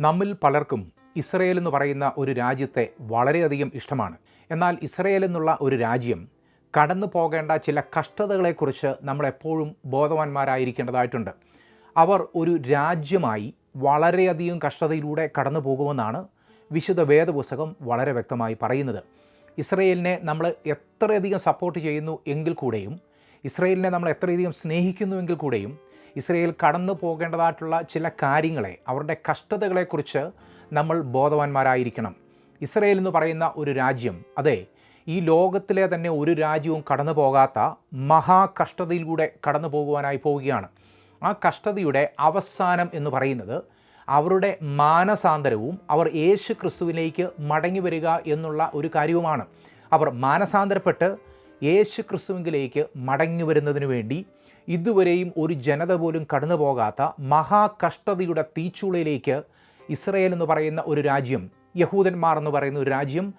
നമ്മിൽ പലർക്കും ഇസ്രയേൽ എന്ന് പറയുന്ന ഒരു രാജ്യത്തെ വളരെയധികം ഇഷ്ടമാണ്. എന്നാൽ ഇസ്രയേൽ എന്നുള്ള ഒരു രാജ്യം കടന്നു പോകേണ്ട ചില കഷ്ടതകളെക്കുറിച്ച് നമ്മളെപ്പോഴും ബോധവാന്മാരായിരിക്കേണ്ടതായിട്ടുണ്ട്. അവർ ഒരു രാജ്യമായി വളരെയധികം കഷ്ടതയിലൂടെ കടന്നു പോകുമെന്നാണ് വിശുദ്ധ വേദപുസ്തകം വളരെ വ്യക്തമായി പറയുന്നത്. ഇസ്രയേലിനെ നമ്മൾ എത്രയധികം സപ്പോർട്ട് ചെയ്യുന്നു എങ്കിൽ കൂടെയും ഇസ്രയേലിനെ നമ്മൾ എത്രയധികം സ്നേഹിക്കുന്നു എങ്കിൽ കൂടെയും ഇസ്രയേൽ കടന്നു പോകേണ്ടതായിട്ടുള്ള ചില കാര്യങ്ങളെ അവരുടെ കഷ്ടതകളെക്കുറിച്ച് നമ്മൾ ബോധവാന്മാരായിരിക്കണം. ഇസ്രയേൽ എന്ന് പറയുന്ന ഒരു രാജ്യം അതെ ഈ ലോകത്തിലെ തന്നെ ഒരു രാജ്യവും കടന്നു പോകാത്ത മഹാകഷ്ടതയിലൂടെ കടന്നു പോകുവാനായി പോവുകയാണ്. ആ കഷ്ടതയുടെ അവസാനം എന്ന് പറയുന്നത് അവരുടെ മാനസാന്തരവും അവർ യേശു ക്രിസ്തുവിലേക്ക് മടങ്ങി വരിക എന്നുള്ള ഒരു കാര്യവുമാണ്. അവർ മാനസാന്തരപ്പെട്ട് യേശു ക്രിസ്തുവിലേക്ക് മടങ്ങി വരുന്നതിന് വേണ്ടി ഇതുവരെയും ഒരു ജനത പോലും കടന്നു പോകാത്ത മഹാകഷ്ടതയുടെ തീച്ചുളയിലേക്ക് ഇസ്രയേൽ എന്ന് പറയുന്ന ഒരു രാജ്യം യഹൂദന്മാർ എന്ന് പറയുന്ന ഒരു രാജ്യം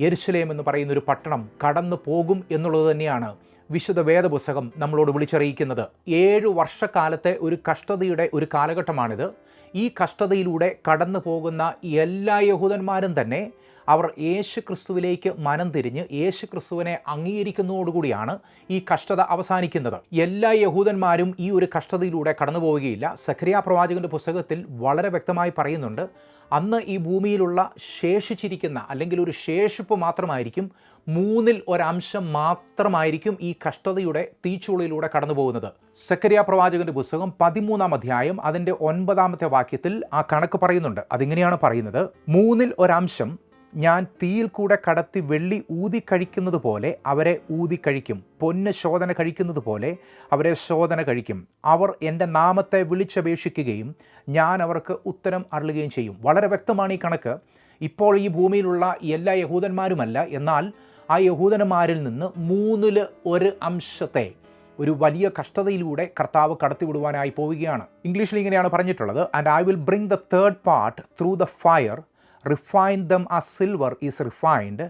യെരുശലേം എന്ന് പറയുന്ന ഒരു പട്ടണം കടന്നു പോകും എന്നുള്ളത് തന്നെയാണ് വിശുദ്ധ വേദപുസ്തകം നമ്മളോട് വിളിച്ചറിയിക്കുന്നത്. ഏഴു വർഷക്കാലത്തെ ഒരു കഷ്ടതയുടെ ഒരു കാലഘട്ടമാണിത്. ഈ കഷ്ടതയിലൂടെ കടന്നു പോകുന്ന എല്ലാ യഹൂദന്മാരും തന്നെ അവർ യേശു ക്രിസ്തുവിലേക്ക് മനം തിരിഞ്ഞ് യേശു ക്രിസ്തുവിനെ അംഗീകരിക്കുന്നതോടുകൂടിയാണ് ഈ കഷ്ടത അവസാനിക്കുന്നത്. എല്ലാ യഹൂദന്മാരും ഈ ഒരു കഷ്ടതയിലൂടെ കടന്നു പോവുകയില്ല സഖരിയ പ്രവാചകന്റെ പുസ്തകത്തിൽ വളരെ വ്യക്തമായി പറയുന്നുണ്ട് അന്ന് ഈ ഭൂമിയിലുള്ള ശേഷിച്ചിരിക്കുന്ന അല്ലെങ്കിൽ ഒരു ശേഷിപ്പ് മാത്രമായിരിക്കും മൂന്നിൽ ഒരംശം മാത്രമായിരിക്കും ഈ കഷ്ടതയുടെ തീച്ചുളയിലൂടെ കടന്നു പോകുന്നത് സക്കരിയ പ്രവാചകന്റെ പുസ്തകം പതിമൂന്നാം അധ്യായം അതിന്റെ ഒൻപതാമത്തെ വാക്യത്തിൽ ആ കണക്ക് പറയുന്നുണ്ട്. അതിങ്ങനെയാണ് പറയുന്നത് മൂന്നിൽ ഒരംശം ഞാൻ തീയിൽ കൂടെ കടത്തി വെള്ളി ഊതി കഴിക്കുന്നത് പോലെ അവരെ ഊതി കഴിക്കും. പൊന്ന് ശോധന കഴിക്കുന്നത് പോലെ അവരെ ശോധന കഴിക്കും. അവർ എന്റെ നാമത്തെ വിളിച്ചപേക്ഷിക്കുകയും ഞാൻ അവർക്ക് ഉത്തരം അരുളുകയും ചെയ്യും. വളരെ വ്യക്തമാണ് ഈ കണക്ക്. ഇപ്പോൾ ഈ ഭൂമിയിലുള്ള എല്ലാ യഹൂദന്മാരുമല്ല. എന്നാൽ ആ യഹൂദന്മാരിൽ നിന്ന് മൂന്നിൽ ഒരു അംശത്തെ ഒരു വലിയ കഷ്ടതയിലൂടെ കർത്താവ് കടത്തിവിടുവാനായി പോവുകയാണ്. ഇംഗ്ലീഷിൽ ഇങ്ങനെയാണ് പറഞ്ഞിട്ടുള്ളത്. And I will bring the third part through the fire refine them as silver is refined,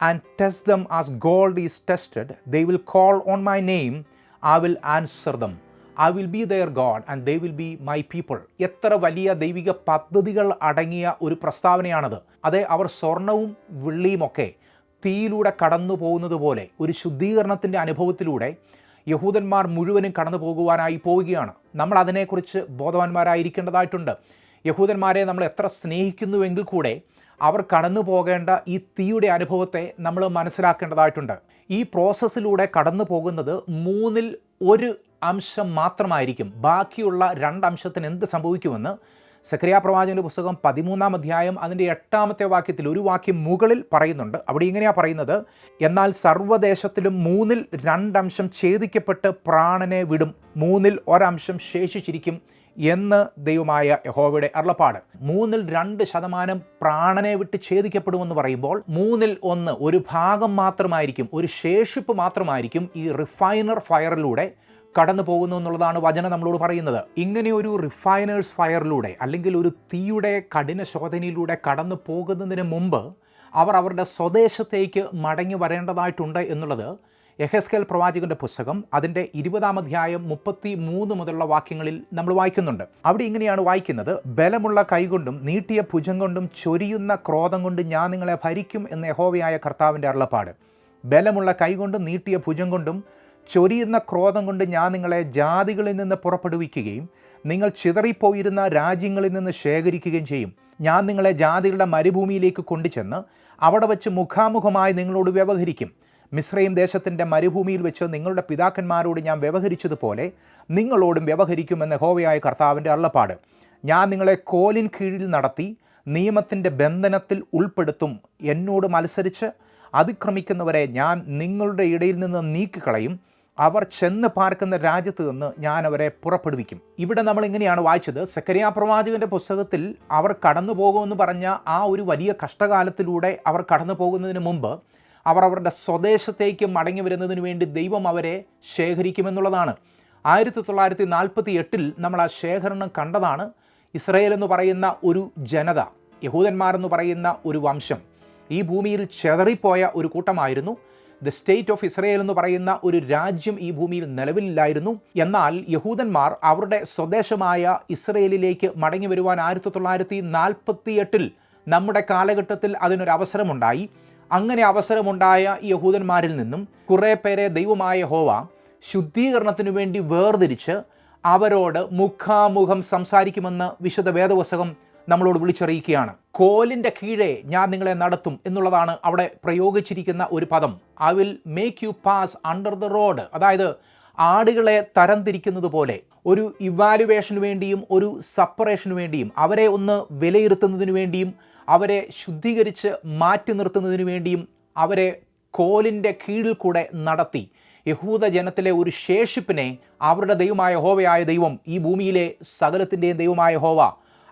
and test them as gold is tested. They will call on my name, I will answer them. I will be their God and they will be my people എത്ര വലിയ ദൈവിക പദ്ധതികൾ അടങ്ങിയ ഒരു പ്രസ്താവനയാണത് അതെ അവർ സ്വർണവും വെള്ളിയുമൊക്കെ തീയിലൂടെ കടന്നു പോകുന്നത് പോലെ ഒരു ശുദ്ധീകരണത്തിന്റെ അനുഭവത്തിലൂടെ യഹൂദന്മാർ മുഴുവനും കടന്നു പോകുവാനായി പോവുകയാണ് നമ്മൾ അതിനെക്കുറിച്ച് ബോധവാന്മാരായിരിക്കേണ്ടതായിട്ടുണ്ട് യഹൂദന്മാരെ നമ്മൾ എത്ര സ്നേഹിക്കുന്നുവെങ്കിൽ കൂടെ അവർ കടന്നു പോകേണ്ട ഈ തീയുടെ അനുഭവത്തെ നമ്മൾ മനസ്സിലാക്കേണ്ടതായിട്ടുണ്ട്. ഈ പ്രോസസ്സിലൂടെ കടന്നു പോകുന്നത് മൂന്നിൽ ഒരു അംശം മാത്രമായിരിക്കും. ബാക്കിയുള്ള രണ്ടംശത്തിന് എന്ത് സംഭവിക്കുമെന്ന് സക്രിയ പ്രവാചകന്റെ പുസ്തകം പതിമൂന്നാം അധ്യായം അതിന്റെ എട്ടാമത്തെ വാക്യത്തിൽ ഒരു വാക്യം മുകളിൽ പറയുന്നുണ്ട്. അവിടെ ഇങ്ങനെയാണ് പറയുന്നത് എന്നാൽ സർവദേശത്തിലും മൂന്നിൽ രണ്ടംശം ഛേദിക്കപ്പെട്ട് പ്രാണനെ വിടും. മൂന്നിൽ ഒരംശം ശേഷിച്ചിരിക്കും. എന്ന് ദൈവമായ യഹോവയുടെ അരുളപ്പാട്. മൂന്നിൽ രണ്ട് ശതമാനം പ്രാണനെ വിട്ട് ഛേദിക്കപ്പെടുമെന്ന് പറയുമ്പോൾ മൂന്നിൽ ഒന്ന് ഒരു ഭാഗം മാത്രമായിരിക്കും ഒരു ശേഷിപ്പ് മാത്രമായിരിക്കും ഈ റിഫൈനർ ഫയറിലൂടെ കടന്നു പോകുന്നു എന്നുള്ളതാണ് വചനം നമ്മളോട് പറയുന്നത്. ഇങ്ങനെ ഒരു റിഫൈനേഴ്സ് ഫയറിലൂടെ അല്ലെങ്കിൽ ഒരു തീയുടെ കഠിന ശോധനയിലൂടെ കടന്നു പോകുന്നതിന് മുമ്പ് അവർ അവരുടെ സ്വദേശത്തേക്ക് മടങ്ങി വരേണ്ടതായിട്ടുണ്ട് എന്നുള്ളത് യഹസ്കേൽ പ്രവാചകന്റെ പുസ്തകം അതിന്റെ ഇരുപതാം അധ്യായം മുപ്പത്തി മൂന്ന് മുതലുള്ള വാക്യങ്ങളിൽ നമ്മൾ വായിക്കുന്നുണ്ട്. അവിടെ ഇങ്ങനെയാണ് വായിക്കുന്നത് ബലമുള്ള കൈകൊണ്ടും നീട്ടിയ ഭുജം കൊണ്ടും ചൊരിയുന്ന ക്രോധം കൊണ്ട് ഞാൻ നിങ്ങളെ ഭരിക്കും എന്ന യഹോവയായ കർത്താവിന്റെ അരുളപ്പാട്. ബലമുള്ള കൈകൊണ്ടും നീട്ടിയ ഭുജം കൊണ്ടും ചൊരിയുന്ന ക്രോധം കൊണ്ട് ഞാൻ നിങ്ങളെ ജാതികളിൽ നിന്ന് പുറപ്പെടുവിക്കുകയും നിങ്ങൾ ചിതറിപ്പോയിരുന്ന രാജ്യങ്ങളിൽ നിന്ന് ശേഖരിക്കുകയും ചെയ്യും. ഞാൻ നിങ്ങളെ ജാതികളുടെ മരുഭൂമിയിലേക്ക് കൊണ്ടുചെന്ന് അവിടെ വച്ച് മുഖാമുഖമായി നിങ്ങളോട് വ്യവഹരിക്കും. മിശ്രയും ദേശത്തിന്റെ മരുഭൂമിയിൽ വെച്ച് നിങ്ങളുടെ പിതാക്കന്മാരോട് ഞാൻ വ്യവഹരിച്ചതുപോലെ നിങ്ങളോടും വ്യവഹരിക്കുമെന്ന് ഹോവയായ കർത്താവിന്റെ അള്ളപ്പാട് ഞാൻ നിങ്ങളെ കോലിൻ കീഴിൽ നടത്തി നിയമത്തിന്റെ ബന്ധനത്തിൽ ഉൾപ്പെടുത്തും എന്നോട് മത്സരിച്ച് അതിക്രമിക്കുന്നവരെ ഞാൻ നിങ്ങളുടെ ഇടയിൽ നിന്ന് നീക്കിക്കളയും. അവർ ചെന്ന് പാർക്കുന്ന രാജ്യത്ത് നിന്ന് ഞാൻ അവരെ പുറപ്പെടുവിക്കും. ഇവിടെ നമ്മൾ ഇങ്ങനെയാണ് വായിച്ചത്. സെക്കരിയാ പ്രവാചകന്റെ പുസ്തകത്തിൽ അവർ കടന്നു പോകുമെന്ന് പറഞ്ഞ ആ ഒരു വലിയ കഷ്ടകാലത്തിലൂടെ അവർ കടന്നു പോകുന്നതിന് മുമ്പ് അവർ അവരുടെ സ്വദേശത്തേക്ക് മടങ്ങി വരുന്നതിന് വേണ്ടി ദൈവം അവരെ ശേഖരിക്കുമെന്നുള്ളതാണ്. ആയിരത്തി തൊള്ളായിരത്തി നാൽപ്പത്തി എട്ടിൽ നമ്മൾ ആ ശേഖരണം കണ്ടതാണ്. ഇസ്രയേൽ എന്ന് പറയുന്ന ഒരു ജനത യഹൂദന്മാരെന്ന് പറയുന്ന ഒരു വംശം ഈ ഭൂമിയിൽ ചെതറിപ്പോയ ഒരു കൂട്ടമായിരുന്നു. ദ സ്റ്റേറ്റ് ഓഫ് ഇസ്രയേൽ എന്ന് പറയുന്ന ഒരു രാജ്യം ഈ ഭൂമിയിൽ നിലവിലില്ലായിരുന്നു. എന്നാൽ യഹൂദന്മാർ അവരുടെ സ്വദേശമായ ഇസ്രയേലിലേക്ക് മടങ്ങി വരുവാൻ ആയിരത്തി തൊള്ളായിരത്തി നാൽപ്പത്തി എട്ടിൽ നമ്മുടെ കാലഘട്ടത്തിൽ അതിനൊരു അവസരമുണ്ടായി അങ്ങനെ അവസരമുണ്ടായ ഈ യഹൂദന്മാരിൽ നിന്നും കുറേ പേരെ ദൈവമായ ഹോവ ശുദ്ധീകരണത്തിനു വേണ്ടി വേർതിരിച്ച് അവരോട് മുഖാമുഖം സംസാരിക്കുമെന്ന് വിശുദ്ധ വേദപുസ്തകം നമ്മളോട് വിളിച്ചറിയിക്കുകയാണ്. കോലിന്റെ കീഴേ ഞാൻ നിങ്ങളെ നടത്തും എന്നുള്ളതാണ് അവിടെ പ്രയോഗിച്ചിരിക്കുന്ന ഒരു പദം. I will make you pass under the rod അതായത് ആടുകളെ തരംതിരിക്കുന്നത് പോലെ ഒരു ഇവാലുവേഷന് വേണ്ടിയും ഒരു സപ്പറേഷന് വേണ്ടിയും അവരെ ഒന്ന് വിലയിരുത്തുന്നതിന് വേണ്ടിയും അവരെ ശുദ്ധീകരിച്ച് മാറ്റി നിർത്തുന്നതിന് വേണ്ടിയും അവരെ കോലിന്റെ കീഴിൽ കൂടെ നടത്തി. യഹൂദ ജനത്തിലെ ഒരു ശേഷിപ്പിനെ അവരുടെ ദൈവമായ ഹോവയായ ദൈവം ഈ ഭൂമിയിലെ സകലത്തിന്റെയും ദൈവമായ ഹോവ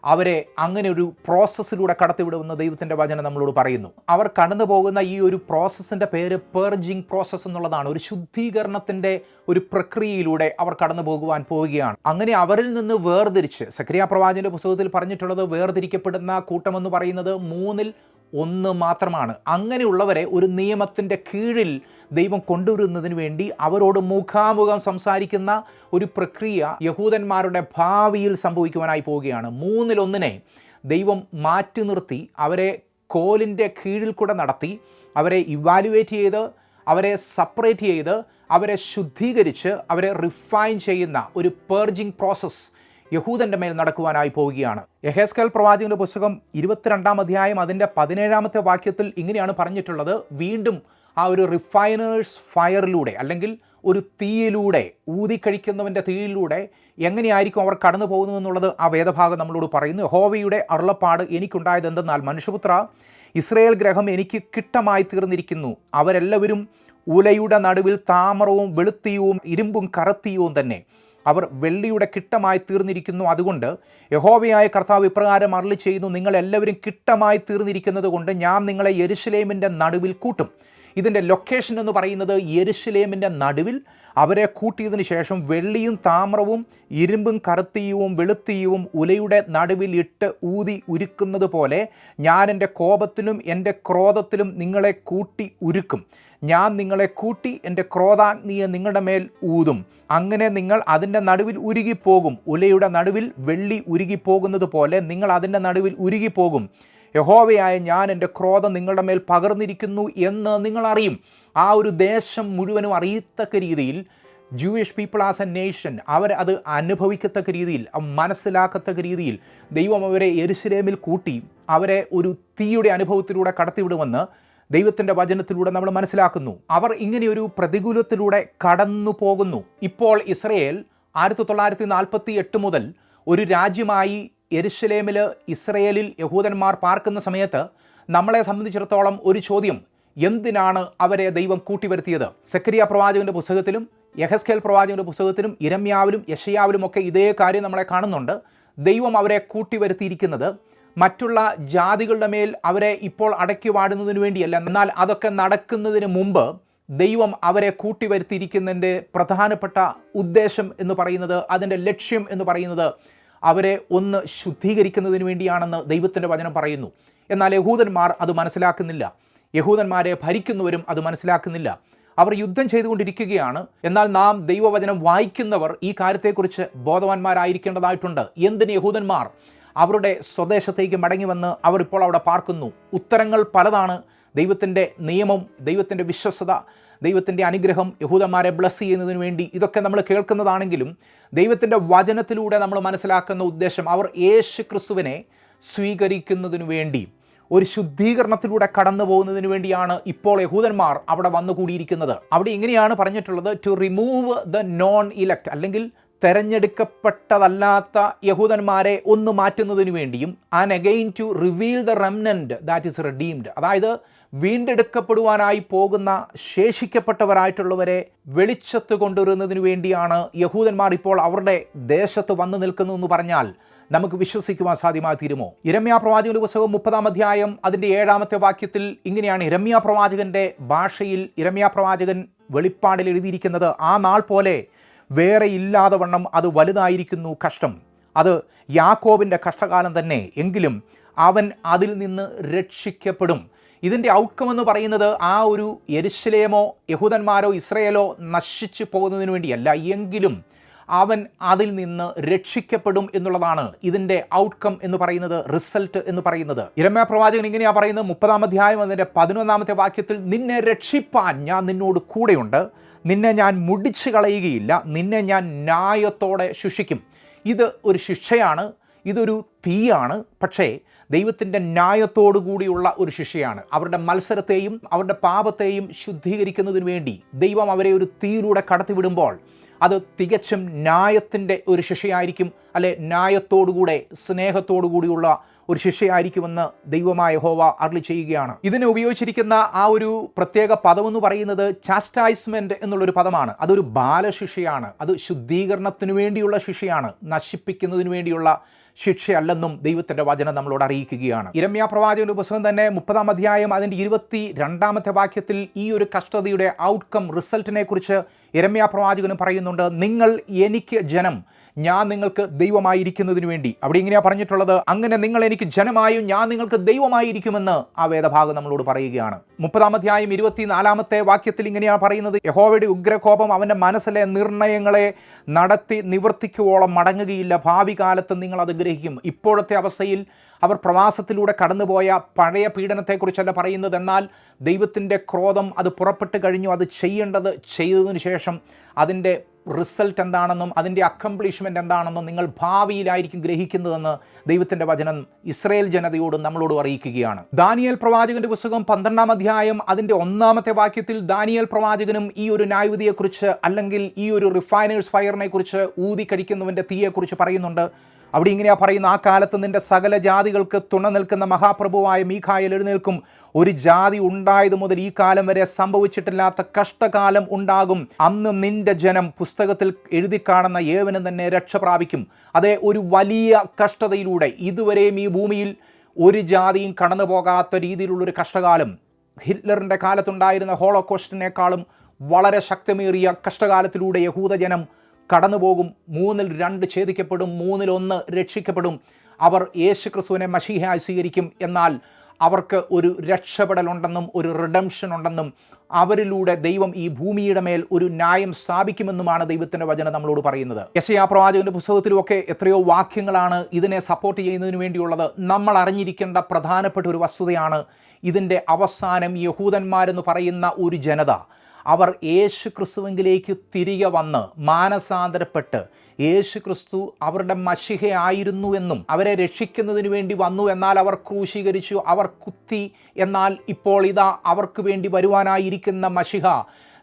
അവരെ അങ്ങനെ ഒരു പ്രോസസ്സിലൂടെ കടത്തിവിടുമെന്ന് ദൈവത്തിന്റെ വചനം നമ്മളോട് പറയുന്നു. അവർ കടന്നു പോകുന്ന ഈ ഒരു പ്രോസസ്സിന്റെ പേര് പേർജിങ് പ്രോസസ്സ് എന്നുള്ളതാണ്. ഒരു ശുദ്ധീകരണത്തിന്റെ ഒരു പ്രക്രിയയിലൂടെ അവർ കടന്നു പോകുവാൻ പോവുകയാണ്. അങ്ങനെ അവരിൽ നിന്ന് വേർതിരിച്ച് സക്രിയ പ്രവാചന്റെ പുസ്തകത്തിൽ പറഞ്ഞിട്ടുള്ളത് വേർതിരിക്കപ്പെടുന്ന കൂട്ടമെന്ന് പറയുന്നത് മൂന്നിൽ ഒന്ന് മാത്രമാണ്. അങ്ങനെയുള്ളവരെ ഒരു നിയമത്തിന്റെ കീഴിൽ ദൈവം കൊണ്ടുവരുന്നതിന് വേണ്ടി അവരോട് മുഖാമുഖം സംസാരിക്കുന്ന ഒരു പ്രക്രിയ യഹൂദന്മാരുടെ ഭാവിയിൽ സംഭവിക്കുവാനായി പോവുകയാണ്. മൂന്നിലൊന്നിനെ ദൈവം മാറ്റി നിർത്തി അവരെ കോലിന്റെ കീഴിൽ കൂടെ നടത്തി അവരെ ഇവാലുവേറ്റ് ചെയ്ത് അവരെ സപ്പറേറ്റ് ചെയ്ത് അവരെ ശുദ്ധീകരിച്ച് അവരെ റിഫൈൻ ചെയ്യുന്ന ഒരു പേർജിങ് പ്രോസസ്സ് യഹൂദന്റെ മേൽ നടക്കുവാനായി പോവുകയാണ്. യഹേസ്കൽ പ്രവാചകന്റെ പുസ്തകം ഇരുപത്തിരണ്ടാം അധ്യായം അതിന്റെ പതിനേഴാമത്തെ വാക്യത്തിൽ ഇങ്ങനെയാണ് പറഞ്ഞിട്ടുള്ളത്. വീണ്ടും ആ ഒരു റിഫൈനേഴ്സ് ഫയറിലൂടെ അല്ലെങ്കിൽ ഒരു തീയിലൂടെ ഊതിക്കഴിക്കുന്നവന്റെ തീയിലൂടെ എങ്ങനെയായിരിക്കും അവർ കടന്നു പോകുന്നതെന്നുള്ളത് ആ വേദഭാഗം നമ്മളോട് പറയുന്നു. ഹോവയുടെ അരുളപ്പാട് എനിക്കുണ്ടായത് എന്തെന്നാൽ മനുഷ്യപുത്ര ഇസ്രയേൽ ഗ്രഹം എനിക്ക് കിട്ടമായി തീർന്നിരിക്കുന്നു. അവരെല്ലാവരും ഉലയുടെ നടുവിൽ താമരവും വെളുത്തിയവും ഇരുമ്പും കറുത്തിയവും തന്നെ. അവർ വെള്ളിയുടെ കിട്ടമായി തീർന്നിരിക്കുന്നു. അതുകൊണ്ട് യഹോവയായ കർത്താവ് ഇപ്രകാരം അരളി ചെയ്യുന്നു നിങ്ങളെല്ലാവരും കിട്ടമായി തീർന്നിരിക്കുന്നത് കൊണ്ട് ഞാൻ നിങ്ങളെ യെരുഷലേമിന്റെ നടുവിൽ കൂട്ടും. ഇതിന്റെ ലൊക്കേഷൻ എന്ന് പറയുന്നത് യെരുഷലേമിന്റെ നടുവിൽ. അവരെ കൂട്ടിയതിന് ശേഷം വെള്ളിയും താമ്രവും ഇരുമ്പും കറുത്തീയവും വെളുത്തീയവും ഉലയുടെ നടുവിൽ ഇട്ട് ഊതി ഉരുക്കുന്നത് പോലെ ഞാൻ എന്റെ കോപത്തിലും എന്റെ ക്രോധത്തിലും നിങ്ങളെ കൂട്ടി ഉരുക്കും. ഞാൻ നിങ്ങളെ കൂട്ടി എന്റെ ക്രോധാഗ്നിയെ നിങ്ങളുടെ മേൽ ഊതും. അങ്ങനെ നിങ്ങൾ അതിന്റെ നടുവിൽ ഉരുകിപ്പോകും. ഉലയുടെ നടുവിൽ വെള്ളി ഉരുകിപ്പോകുന്നത് പോലെ നിങ്ങൾ അതിന്റെ നടുവിൽ ഉരുകിപ്പോകും. യഹോവയായ ഞാൻ എന്റെ ക്രോധം നിങ്ങളുടെ മേൽ പകർന്നിരിക്കുന്നു എന്ന് നിങ്ങൾ അറിയും. ആ ഒരു ദേശം മുഴുവനും അറിയത്തക്ക രീതിയിൽ Jewish people as a nation അവർ അത് അനുഭവിക്കത്തക്ക രീതിയിൽ മനസ്സിലാക്കത്തക്ക രീതിയിൽ ദൈവം അവരെ എരുശിലേമിൽ കൂട്ടി അവരെ ഒരു തീയുടെ അനുഭവത്തിലൂടെ കടത്തിവിടുമെന്ന് ദൈവത്തിന്റെ വചനത്തിലൂടെ നമ്മൾ മനസ്സിലാക്കുന്നു. അവർ ഇങ്ങനെയൊരു പ്രതികൂലത്തിലൂടെ കടന്നു പോകുന്നു. ഇപ്പോൾ ഇസ്രയേൽ ആയിരത്തി തൊള്ളായിരത്തി നാൽപ്പത്തി എട്ട് മുതൽ ഒരു രാജ്യമായി എരുഷലേമിൽ ഇസ്രയേലിൽ യഹൂദന്മാർ പാർക്കുന്ന സമയത്ത് നമ്മളെ സംബന്ധിച്ചിടത്തോളം ഒരു ചോദ്യം എന്തിനാണ് അവരെ ദൈവം കൂട്ടിവരുത്തിയത്? സെക്രിയ പ്രവാചകന്റെ പുസ്തകത്തിലും യഹസ്കേൽ പ്രവാചകന്റെ പുസ്തകത്തിലും ഇരമ്യാവിലും യഷയാവിലും ഒക്കെ ഇതേ കാര്യം നമ്മളെ കാണുന്നുണ്ട്. ദൈവം അവരെ കൂട്ടിവരുത്തിയിരിക്കുന്നത് മറ്റുള്ള ജാതികളുടെ മേൽ അവരെ ഇപ്പോൾ അടക്കി വാടുന്നതിന് വേണ്ടിയല്ല. എന്നാൽ അതൊക്കെ നടക്കുന്നതിന് മുമ്പ് ദൈവം അവരെ കൂട്ടിവരുത്തിയിരിക്കുന്നതിന്റെ പ്രധാനപ്പെട്ട ഉദ്ദേശം എന്ന് പറയുന്നത് അതിന്റെ ലക്ഷ്യം എന്ന് പറയുന്നത് അവരെ ഒന്ന് ശുദ്ധീകരിക്കുന്നതിന് വേണ്ടിയാണെന്ന് ദൈവത്തിന്റെ വചനം പറയുന്നു. എന്നാൽ യഹൂദന്മാർ അത് മനസ്സിലാക്കുന്നില്ല. യഹൂദന്മാരെ ഭരിക്കുന്നവരും അത് മനസ്സിലാക്കുന്നില്ല. അവർ യുദ്ധം ചെയ്തുകൊണ്ടിരിക്കുകയാണ്. എന്നാൽ നാം ദൈവവചനം വായിക്കുന്നവർ ഈ കാര്യത്തെക്കുറിച്ച് ബോധവാന്മാരായിരിക്കേണ്ടതായിട്ടുണ്ട്. എന്തിന് യഹൂദന്മാർ അവരുടെ സ്വദേശത്തേക്ക് മടങ്ങി വന്ന് അവർ ഇപ്പോൾ അവിടെ പാർക്കുന്നു. ഉത്തരങ്ങൾ പലതാണ്. ദൈവത്തിന്റെ നിയമം ദൈവത്തിന്റെ വിശ്വസത ദൈവത്തിന്റെ അനുഗ്രഹം യഹൂദന്മാരെ ബ്ലസ് ചെയ്യുന്നതിന് വേണ്ടി ഇതൊക്കെ നമ്മൾ കേൾക്കുന്നതാണെങ്കിലും ദൈവത്തിന്റെ വചനത്തിലൂടെ നമ്മൾ മനസ്സിലാക്കുന്ന ഉദ്ദേശം അവർ യേശു ക്രിസ്തുവിനെ സ്വീകരിക്കുന്നതിനു വേണ്ടി ഒരു ശുദ്ധീകരണത്തിലൂടെ കടന്നു പോകുന്നതിന് വേണ്ടിയാണ് ഇപ്പോൾ യഹൂദന്മാർ അവിടെ വന്നുകൂടിയിരിക്കുന്നത്. അവിടെ എങ്ങനെയാണ് പറഞ്ഞിട്ടുള്ളത്? To remove the non elect അല്ലെങ്കിൽ തെരഞ്ഞെടുക്കപ്പെട്ടതല്ലാത്ത യഹൂദന്മാരെ ഒന്ന് മാറ്റുന്നതിന് വേണ്ടിയും and again to reveal the remnant that is redeemed അതായത് വീണ്ടെടുക്കപ്പെടുവാനായി പോകുന്ന ശേഷിക്കപ്പെട്ടവരായിട്ടുള്ളവരെ വെളിച്ചത്ത് കൊണ്ടുവരുന്നതിന് വേണ്ടിയാണ് യഹൂദന്മാർ ഇപ്പോൾ അവരുടെ ദേശത്ത് വന്നു നിൽക്കുന്നു എന്ന് പറഞ്ഞാൽ നമുക്ക് വിശ്വസിക്കുവാൻ സാധ്യമായി തീരുമോ? ഇരമ്യാ പ്രവാചകന്റെ പുസ്തകം മുപ്പതാം അധ്യായം അതിന്റെ ഏഴാമത്തെ വാക്യത്തിൽ ഇങ്ങനെയാണ് ഇരമ്യാ പ്രവാചകന്റെ ഭാഷയിൽ ഇരമ്യാ പ്രവാചകൻ വെളിപ്പാടിൽ എഴുതിയിരിക്കുന്നത് ആ നാൾ പോലെ വേറെ ഇല്ലാതെ വണ്ണം അത് വലുതായിരിക്കുന്നു കഷ്ടം. അത് യാക്കോബിന്റെ കഷ്ടകാലം തന്നെ. എങ്കിലും അവൻ അതിൽ നിന്ന് രക്ഷിക്കപ്പെടും. ഇതിന്റെ ഔട്ട്കം എന്ന് പറയുന്നത് ആ ഒരു യെരുശലേമോ യഹൂദന്മാരോ ഇസ്രയേലോ നശിച്ചു പോകുന്നതിന് വേണ്ടിയല്ല. എങ്കിലും അവൻ അതിൽ നിന്ന് രക്ഷിക്കപ്പെടും എന്നുള്ളതാണ് ഇതിന്റെ ഔട്ട്കം എന്ന് പറയുന്നത് റിസൾട്ട് എന്ന് പറയുന്നത്. ഇരമ്യ പ്രവാചകൻ ഇങ്ങനെയാണ് പറയുന്നത് മുപ്പതാം അധ്യായം അതിന്റെ പതിനൊന്നാമത്തെ വാക്യത്തിൽ നിന്നെ രക്ഷിപ്പാൻ ഞാൻ നിന്നോട് കൂടെയുണ്ട്. നിന്നെ ഞാൻ മുടിച്ചു കളയുകയില്ല. നിന്നെ ഞാൻ ന്യായത്തോടെ ശിക്ഷിക്കും. ഇത് ഒരു ശിക്ഷയാണ് ഇതൊരു തീയാണ്. പക്ഷേ ദൈവത്തിന്റെ ന്യായത്തോടു കൂടിയുള്ള ഒരു ശിക്ഷയാണ്. അവരുടെ മത്സരത്തെയും അവരുടെ പാപത്തെയും ശുദ്ധീകരിക്കുന്നതിന് വേണ്ടി ദൈവം അവരെ ഒരു തീയിലൂടെ കടത്തിവിടുമ്പോൾ അത് തികച്ചും ന്യായത്തിന്റെ ഒരു ശിക്ഷയായിരിക്കും അല്ലെ ന്യായത്തോടുകൂടെ സ്നേഹത്തോടുകൂടിയുള്ള ഒരു ശിക്ഷയായിരിക്കുമെന്ന് ദൈവമായ ഹോവ അർളി ചെയ്യുകയാണ്. ഇതിനെ ഉപയോഗിച്ചിരിക്കുന്ന ആ ഒരു പ്രത്യേക പദം എന്ന് പറയുന്നത് ചാസ്റ്റൈസ്മെന്റ് എന്നുള്ളൊരു പദമാണ്. അതൊരു ബാലശിക്ഷയാണ്. അത് ശുദ്ധീകരണത്തിനു വേണ്ടിയുള്ള ശിക്ഷയാണ്. നശിപ്പിക്കുന്നതിന് വേണ്ടിയുള്ള ശിക്ഷയല്ലെന്നും ദൈവത്തിന്റെ വചനം നമ്മളോട് അറിയിക്കുകയാണ്. ഇരമ്യ പ്രവാചകന്റെ പുസ്തകം തന്നെ മുപ്പതാം അധ്യായം അതിന്റെ ഇരുപത്തി രണ്ടാമത്തെ വാക്യത്തിൽ ഈ ഒരു കഷ്ടതയുടെ ഔട്ട്കം റിസൾട്ടിനെ കുറിച്ച് ഇരമ്യ പ്രവാചകനും പറയുന്നുണ്ട് നിങ്ങൾ എനിക്ക് ജനം ഞാൻ നിങ്ങൾക്ക് ദൈവമായിരിക്കുന്നതിന് വേണ്ടി. അവിടെ ഇങ്ങനെയാ പറഞ്ഞിട്ടുള്ളത്? അങ്ങനെ നിങ്ങൾ എനിക്ക് ജനമായും ഞാൻ നിങ്ങൾക്ക് ദൈവമായിരിക്കുമെന്ന് ആ വേദഭാഗം നമ്മളോട് പറയുകയാണ്. മുപ്പതാമധ്യായം ഇരുപത്തിനാലാമത്തെ വാക്യത്തിൽ ഇങ്ങനെയാണ് പറയുന്നത്. യഹോവയുടെ ഉഗ്രകോപം അവന്റെ മനസ്സിലെ നിർണയങ്ങളെ നടത്തി നിവർത്തിക്കുവോളം മടങ്ങുകയില്ല. ഭാവി കാലത്ത് നിങ്ങൾ അത് ഗ്രഹിക്കും. ഇപ്പോഴത്തെ അവസ്ഥയിൽ അവർ പ്രവാസത്തിലൂടെ കടന്നുപോയ പഴയ പീഡനത്തെക്കുറിച്ചല്ല പറയുന്നത്. എന്നാൽ ദൈവത്തിന്റെ ക്രോധം അത് പുറപ്പെട്ട് കഴിഞ്ഞു. അത് ചെയ്യേണ്ടത് ചെയ്തതിനു ശേഷം അതിന്റെ റിസൾട്ട് എന്താണെന്നും അതിന്റെ അക്കംപ്ലിഷ്മെന്റ് എന്താണെന്നും നിങ്ങൾ ഭാവിയിലായിരിക്കും ഗ്രഹിക്കുന്നതെന്ന് ദൈവത്തിന്റെ വചനം ഇസ്രയേൽ ജനതയോടും നമ്മളോടും അറിയിക്കുകയാണ്. ദാനിയൽ പ്രവാചകന്റെ പുസ്തകം പന്ത്രണ്ടാം അധ്യായം അതിന്റെ ഒന്നാമത്തെ വാക്യത്തിൽ ദാനിയൽ പ്രവാചകനും ഈ ഒരു ന്യായവിധിയെക്കുറിച്ച് അല്ലെങ്കിൽ ഈ ഒരു റിഫൈനേഴ്സ് ഫയറിനെക്കുറിച്ച് ഊതി കഴിക്കുന്നവന്റെ തീയെക്കുറിച്ച് പറയുന്നുണ്ട്. അവിടെ ഇങ്ങനെയാ പറയുന്ന ആ കാലത്ത് നിന്റെ സകല ജാതികൾക്ക് തുണ നിൽക്കുന്ന മഹാപ്രഭുവായ മീഖായിൽ എഴുന്നേൽക്കും. ഒരു ജാതി ഉണ്ടായത് മുതൽ ഈ കാലം വരെ സംഭവിച്ചിട്ടില്ലാത്ത കഷ്ടകാലം ഉണ്ടാകും. അന്ന് നിന്റെ ജനം പുസ്തകത്തിൽ എഴുതി കാണുന്ന ഏവനും തന്നെ രക്ഷ പ്രാപിക്കും. അതേ ഒരു വലിയ കഷ്ടതയിലൂടെ ഇതുവരെയും ഈ ഭൂമിയിൽ ഒരു ജാതിയും കടന്നു പോകാത്ത രീതിയിലുള്ളൊരു കഷ്ടകാലം. ഹിറ്റ്ലറിന്റെ കാലത്തുണ്ടായിരുന്ന ഹോളോകോസ്റ്റിനേക്കാളും വളരെ ശക്തമേറിയ കഷ്ടകാലത്തിലൂടെ യഹൂദജനം കടന്നുപോകും. മൂന്നിൽ രണ്ട് ഛേദിക്കപ്പെടും മൂന്നിൽ ഒന്ന് രക്ഷിക്കപ്പെടും. അവർ യേശു ക്രിസ്തുവിനെ മഷീഹയായി സ്വീകരിക്കും. എന്നാൽ അവർക്ക് ഒരു രക്ഷപ്പെടലുണ്ടെന്നും ഒരു റിഡംഷൻ ഉണ്ടെന്നും അവരിലൂടെ ദൈവം ഈ ഭൂമിയുടെ മേൽ ഒരു ന്യായം സ്ഥാപിക്കുമെന്നുമാണ് ദൈവത്തിന്റെ വചനം നമ്മളോട് പറയുന്നത്. യശയാ പ്രവാചകന്റെ പുസ്തകത്തിലുമൊക്കെ എത്രയോ വാക്യങ്ങളാണ് ഇതിനെ സപ്പോർട്ട് ചെയ്യുന്നതിന് വേണ്ടിയുള്ളത്. നമ്മൾ അറിഞ്ഞിരിക്കേണ്ട പ്രധാനപ്പെട്ട ഒരു വസ്തുതയാണ് ഇതിന്റെ അവസാനം യഹൂദന്മാരെന്ന് പറയുന്ന ഒരു ജനത. അവർ യേശു ക്രിസ്തുവെങ്കിലേക്ക് തിരികെ വന്ന് മാനസാന്തരപ്പെട്ട് യേശു ക്രിസ്തു അവരുടെ മഷിഹയായിരുന്നു എന്നും അവരെ രക്ഷിക്കുന്നതിന് വേണ്ടി വന്നു എന്നാൽ അവർ ക്രൂശീകരിച്ചു അവർ കുത്തി എന്നാൽ ഇപ്പോൾ ഇതാ അവർക്ക് വേണ്ടി വരുവാനായിരിക്കുന്ന മഷിഹ.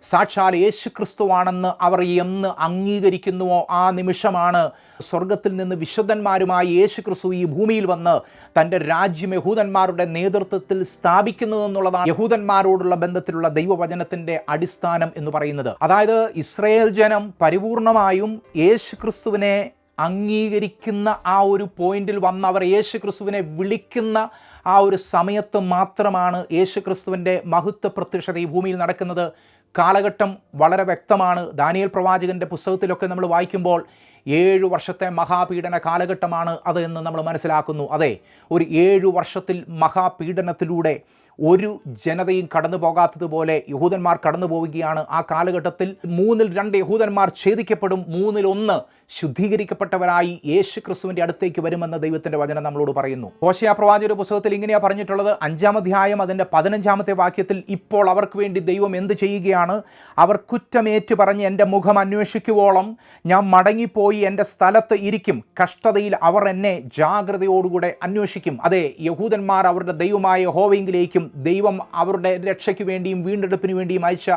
സാക്ഷാൽ യേശു ക്രിസ്തുവാണെന്ന് അവർ എന്ന് അംഗീകരിക്കുന്നുവോ ആ നിമിഷമാണ് സ്വർഗത്തിൽ നിന്ന് വിശുദ്ധന്മാരുമായി യേശു ക്രിസ്തു ഈ ഭൂമിയിൽ വന്ന് തന്റെ രാജ്യം യഹൂദന്മാരുടെ നേതൃത്വത്തിൽ സ്ഥാപിക്കുന്നതെന്നുള്ളതാണ് യഹൂദന്മാരോടുള്ള ബന്ധത്തിലുള്ള ദൈവവചനത്തിന്റെ അടിസ്ഥാനം എന്ന് പറയുന്നത്. അതായത് ഇസ്രയേൽ ജനം പരിപൂർണമായും യേശു ക്രിസ്തുവിനെ അംഗീകരിക്കുന്ന ആ ഒരു പോയിന്റിൽ വന്ന് അവർ യേശു ക്രിസ്തുവിനെ വിളിക്കുന്ന ആ ഒരു സമയത്ത് മാത്രമാണ് യേശു ക്രിസ്തുവിന്റെ മഹത്വ പ്രത്യക്ഷത ഈ ഭൂമിയിൽ നടക്കുന്നത്. കാലഘട്ടം വളരെ വ്യക്തമാണ്. ദാനിയൽ പ്രവാചകന്റെ പുസ്തകത്തിലൊക്കെ നമ്മൾ വായിക്കുമ്പോൾ ഏഴു വർഷത്തെ മഹാപീഡന കാലഘട്ടമാണ് അതെന്ന് നമ്മൾ മനസ്സിലാക്കുന്നു. അതെ ഒരു ഏഴു വർഷത്തിൽ മഹാപീഡനത്തിലൂടെ ഒരു ജനതയും കടന്നു പോകാത്തതുപോലെ യഹൂദന്മാർ കടന്നു പോവുകയാണ്. ആ കാലഘട്ടത്തിൽ മൂന്നിൽ രണ്ട് യഹൂദന്മാർ ഛേദിക്കപ്പെടും. മൂന്നിൽ ഒന്ന് ശുദ്ധീകരിക്കപ്പെട്ടവരായി യേശു ക്രിസ്തുവിന്റെ അടുത്തേക്ക് വരുമെന്ന ദൈവത്തിന്റെ വചനം നമ്മളോട് പറയുന്നു. ഹോശയ പ്രവാചകരുടെ പുസ്തകത്തിൽ ഇങ്ങനെയാണ് പറഞ്ഞിട്ടുള്ളത്. അഞ്ചാം അധ്യായം അതിന്റെ പതിനഞ്ചാമത്തെ വാക്യത്തിൽ ഇപ്പോൾ അവർക്ക് വേണ്ടി ദൈവം എന്ത് ചെയ്യുകയാണ്? അവർ കുറ്റമേറ്റ് പറഞ്ഞ് എന്റെ മുഖം അന്വേഷിക്കുവോളം ഞാൻ മടങ്ങിപ്പോയി എന്റെ സ്ഥലത്ത് ഇരിക്കും. കഷ്ടതയിൽ അവർ എന്നെ ജാഗ്രതയോടുകൂടെ അന്വേഷിക്കും. അതെ യഹൂദന്മാർ അവരുടെ ദൈവമായ ഹോവെങ്കിലേക്കും ദൈവം അവരുടെ രക്ഷയ്ക്ക് വേണ്ടിയും വീണ്ടെടുപ്പിന് വേണ്ടിയും അയച്ച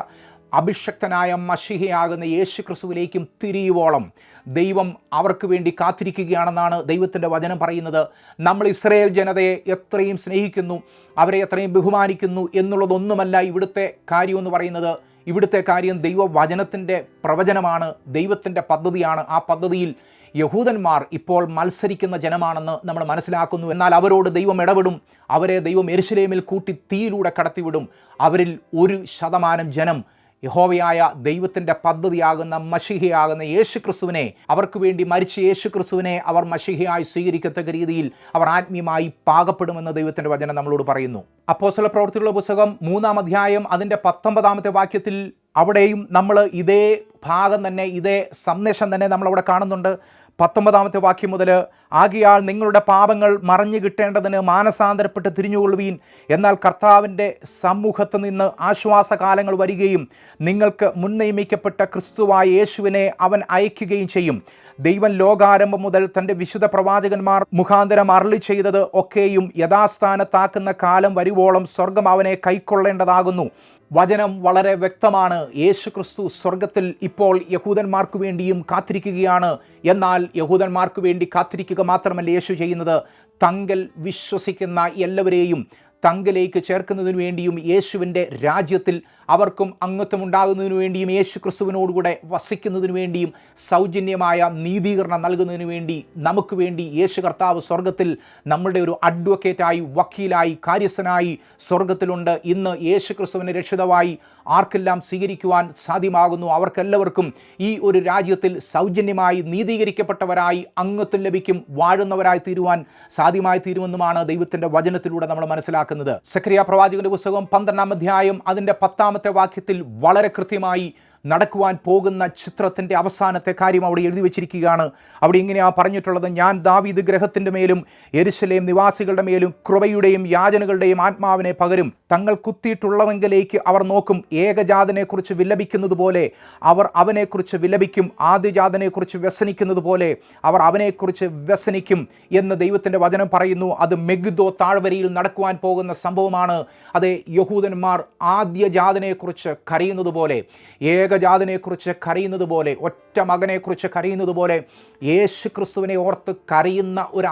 അഭിഷക്തനായ മഷിഹയാകുന്ന യേശു ക്രിസ്തുവിലേക്കും തിരിയുവോളം ദൈവം അവർക്ക് വേണ്ടി കാത്തിരിക്കുകയാണെന്നാണ് ദൈവത്തിന്റെ വചനം പറയുന്നത്. നമ്മൾ ഇസ്രയേൽ ജനതയെ എത്രയും സ്നേഹിക്കുന്നു അവരെ എത്രയും ബഹുമാനിക്കുന്നു എന്നുള്ളതൊന്നുമല്ല ഇവിടുത്തെ കാര്യമെന്ന് പറയുന്നത്. ഇവിടുത്തെ കാര്യം ദൈവവചനത്തിന്റെ പ്രവചനമാണ് ദൈവത്തിന്റെ പദ്ധതിയാണ്. ആ പദ്ധതിയിൽ യഹൂദന്മാർ ഇപ്പോൾ മത്സരിക്കുന്ന ജനമാണെന്ന് നമ്മൾ മനസ്സിലാക്കുന്നു. എന്നാൽ അവരോട് ദൈവം ഇടപെടും. അവരെ ദൈവം എരുശലേമിൽ കൂട്ടി തീയിലൂടെ കടത്തിവിടും. അവരിൽ ഒരു ശതമാനം ജനം യഹോവയായ ദൈവത്തിന്റെ പദ്ധതിയാകുന്ന മഷിഹയാകുന്ന യേശു ക്രിസ്തുവിനെ അവർക്ക് വേണ്ടി മരിച്ച യേശു ക്രിസ്തുവിനെ അവർ മഷിഹയായി സ്വീകരിക്കത്തക്ക രീതിയിൽ അവർ ആത്മീയമായി പാകപ്പെടുമെന്ന് ദൈവത്തിന്റെ വചനം നമ്മളോട് പറയുന്നു. അപ്പോസ്തല പ്രവൃത്തിയുള്ള പുസ്തകം മൂന്നാം അധ്യായം അതിന്റെ പത്തൊമ്പതാമത്തെ വാക്യത്തിൽ അവിടെയും നമ്മൾ ഇതേ ഭാഗം തന്നെ ഇതേ സന്ദേശം തന്നെ നമ്മളവിടെ കാണുന്നുണ്ട്. പത്തൊമ്പതാമത്തെ വാക്യം മുതൽ ആകിയാൽ നിങ്ങളുടെ പാപങ്ങൾ മറഞ്ഞു കിട്ടേണ്ടതിന് മാനസാന്തരപ്പെട്ട് തിരിഞ്ഞുകൊള്ളുവീൻ. എന്നാൽ കർത്താവിന്റെ സമൂഹത്ത് നിന്ന് ആശ്വാസകാലങ്ങൾ വരികയും നിങ്ങൾക്ക് മുൻനിയമിക്കപ്പെട്ട ക്രിസ്തുവായ യേശുവിനെ അവൻ അയക്കുകയും ചെയ്യും. ദൈവം ലോകാരംഭം മുതൽ തന്റെ വിശുദ്ധ പ്രവാചകന്മാർ മുഖാന്തരം അരളി ചെയ്തത് ഒക്കെയും യഥാസ്ഥാനത്താക്കുന്ന കാലം വരുവോളം സ്വർഗം അവനെ കൈക്കൊള്ളേണ്ടതാകുന്നു. വചനം വളരെ വ്യക്തമാണ്. യേശു ക്രിസ്തു സ്വർഗത്തിൽ ഇപ്പോൾ യഹൂദന്മാർക്ക് വേണ്ടിയും കാത്തിരിക്കുകയാണ്. എന്നാൽ യഹൂദന്മാർക്ക് വേണ്ടി കാത്തിരിക്കുക മാത്രമല്ല യേശു ചെയ്യുന്നത്. തങ്കൽ വിശ്വസിക്കുന്ന എല്ലാവരെയും തങ്കലേക്ക് ചേർക്കുന്നതിനു വേണ്ടിയും യേശുവിന്റെ രാജ്യത്തിൽ അവർക്കും അംഗത്വം ഉണ്ടാകുന്നതിനു വേണ്ടിയും യേശു ക്രിസ്തുവിനോടുകൂടെ വസിക്കുന്നതിനു വേണ്ടിയും സൗജന്യമായ നീതീകരണം നൽകുന്നതിനു വേണ്ടി നമുക്ക് വേണ്ടി യേശു കർത്താവ് സ്വർഗത്തിൽ നമ്മളുടെ ഒരു അഡ്വക്കേറ്റായി വക്കീലായി കാര്യസ്ഥനായി സ്വർഗത്തിലുണ്ട്. ഇന്ന് യേശു ക്രിസ്തുവിനെ രക്ഷിതമായി ആർക്കെല്ലാം സ്വീകരിക്കുവാൻ സാധ്യമാകുന്നു? അവർക്കെല്ലാവർക്കും ഈ ഒരു രാജ്യത്തിൽ സൗജന്യമായി നീതീകരിക്കപ്പെട്ടവരായി അംഗത്വം ലഭിക്കും വാഴുന്നവരായി തീരുവാൻ സാധ്യമായി തീരുമെന്നുമാണ് ദൈവത്തിന്റെ വചനത്തിലൂടെ നമ്മൾ മനസ്സിലാക്കുന്നത്. സക്രിയ പ്രവാചകന്റെ പുസ്തകം പന്ത്രണ്ടാം അധ്യായം അതിന്റെ പത്താമത്തെ വാക്യത്തിൽ വളരെ കൃത്യമായി നടക്കുവാൻ പോകുന്ന ചിത്രത്തിന്റെ അവസാനത്തെ കാര്യം അവിടെ എഴുതി വെച്ചിരിക്കുകയാണ്. അവിടെ ഇങ്ങനെയാ പറഞ്ഞിട്ടുള്ളത് ഞാൻ ദാവീദ് ഗ്രഹത്തിന്റെ മേലും എരുശലേം നിവാസികളുടെ മേലും കൃപയുടെയും യാചനകളുടെയും ആത്മാവിനെ പകരും തങ്ങൾ കുത്തിയിട്ടുള്ളവെങ്കിലേക്ക് അവർ നോക്കും. ഏകജാതനെക്കുറിച്ച് വിലപിക്കുന്നത് പോലെ അവർ അവനെക്കുറിച്ച് വിലപിക്കും. ആദ്യജാതനെക്കുറിച്ച് വ്യസനിക്കുന്നത് പോലെ അവർ അവനെക്കുറിച്ച് വ്യസനിക്കും എന്ന് ദൈവത്തിന്റെ വചനം പറയുന്നു. അത് മെഗുദോ താഴ്വരയിൽ നടക്കുവാൻ പോകുന്ന സംഭവമാണ്. അത് യഹൂദന്മാർ ആദ്യജാതനെക്കുറിച്ച് കരയുന്നത് പോലെ ഏകജാതനെക്കുറിച്ച് കരയുന്നത് പോലെ ഒറ്റ മകനെക്കുറിച്ച് കരയുന്നത് പോലെ യേശു ക്രിസ്തുവിനെ ഓർത്ത് കരയുന്ന ഒരു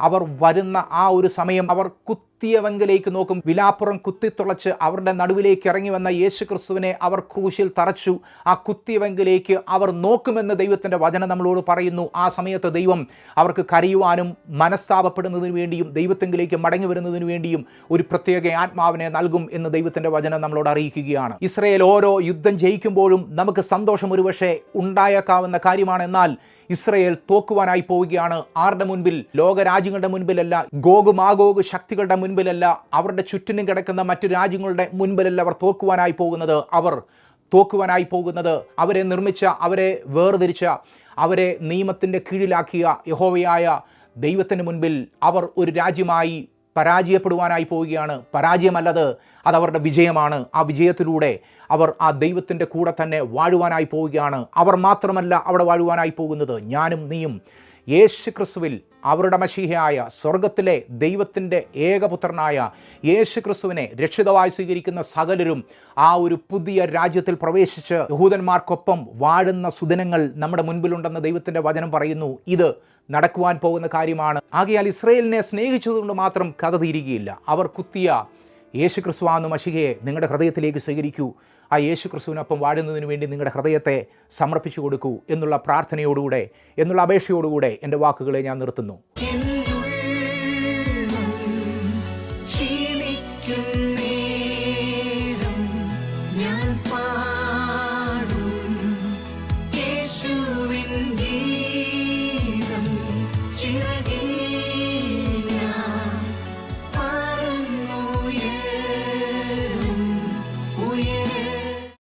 അവർ വരുന്ന ആ ഒരു സമയം. അവർ കുത്തിയവങ്കിലേക്ക് നോക്കും. വിലാപ്പുറം കുത്തിത്തുളച്ച് അവരുടെ നടുവിലേക്ക് ഇറങ്ങി വന്ന യേശു ക്രിസ്തുവിനെ അവർ ക്രൂശിൽ തറച്ചു. ആ കുത്തിയവങ്കിലേക്ക് അവർ നോക്കുമെന്ന് ദൈവത്തിന്റെ വചനം നമ്മളോട് പറയുന്നു. ആ സമയത്ത് ദൈവം അവർക്ക് കരയുവാനും മനസ്താപപ്പെടുന്നതിന് വേണ്ടിയും ദൈവത്തെങ്കിലേക്ക് മടങ്ങി വരുന്നതിന് വേണ്ടിയും ഒരു പ്രത്യേക ആത്മാവിനെ നൽകും എന്ന് ദൈവത്തിന്റെ വചനം നമ്മളോട് അറിയിക്കുകയാണ്. ഇസ്രയേൽ ഓരോ യുദ്ധം ജയിക്കുമ്പോഴും നമുക്ക് സന്തോഷം ഒരുപക്ഷെ ഉണ്ടായേക്കാവുന്ന കാര്യമാണ് എന്നാൽ ഇസ്രയേൽ തോക്കുവാനായി പോവുകയാണ്. ആരുടെ മുൻപിൽ? ലോകരാജ്യങ്ങളുടെ മുൻപിലല്ല. ഗോഗ് മാഗോഗ് ശക്തികളുടെ മുൻപിലല്ല. അവരുടെ ചുറ്റിനും കിടക്കുന്ന മറ്റു രാജ്യങ്ങളുടെ മുൻപിലല്ല അവർ തോക്കുവാനായി പോകുന്നത്. അവർ തോക്കുവാനായി പോകുന്നത്. അവരെ നിർമ്മിച്ച അവരെ വേർതിരിച്ച അവരെ നിയമത്തിന്റെ കീഴിലാക്കിയ യഹോവയായ ദൈവത്തിന് മുൻപിൽ അവർ ഒരു രാജ്യമായി പരാജയപ്പെടുവാനായി പോവുകയാണ്. പരാജയമല്ലത് അതവരുടെ വിജയമാണ്. ആ വിജയത്തിലൂടെ അവർ ആ ദൈവത്തിന്റെ കൂടെ തന്നെ വാഴുവാനായി പോവുകയാണ്. അവർ മാത്രമല്ല അവിടെ വാഴുവാനായി പോകുന്നത്. ഞാനും നീയും. യേശു ക്രിസ്തുവിൽ അവരുടെ മഷീഹയായ സ്വർഗത്തിലെ ദൈവത്തിന്റെ ഏകപുത്രനായ യേശു ക്രിസ്തുവിനെ രക്ഷിതമായി സ്വീകരിക്കുന്ന സകലരും ആ ഒരു പുതിയ രാജ്യത്തിൽ പ്രവേശിച്ച് യഹൂദന്മാർക്കൊപ്പം വാഴുന്ന സുദിനങ്ങൾ നമ്മുടെ മുൻപിലുണ്ടെന്ന് ദൈവത്തിന്റെ വചനം പറയുന്നു. ഇത് നടക്കുവാൻ പോകുന്ന കാര്യമാണ്. ആകയാൽ ഇസ്രയേലിനെ സ്നേഹിച്ചതുകൊണ്ട് മാത്രം കഥ തീരുകയില്ല. അവർ കുത്തിയ യേശു ക്രിസ്തുവാന്ന് മഷികയെ നിങ്ങളുടെ ഹൃദയത്തിലേക്ക് സ്വീകരിക്കൂ. ആ യേശു ക്രിസ്തുവിനൊപ്പം വാഴുന്നതിന് വേണ്ടി നിങ്ങളുടെ ഹൃദയത്തെ സമർപ്പിച്ചു കൊടുക്കൂ എന്നുള്ള പ്രാർത്ഥനയോടുകൂടെ എന്നുള്ള അപേക്ഷയോടുകൂടെ എന്റെ വാക്കുകളെ ഞാൻ നിർത്തുന്നു.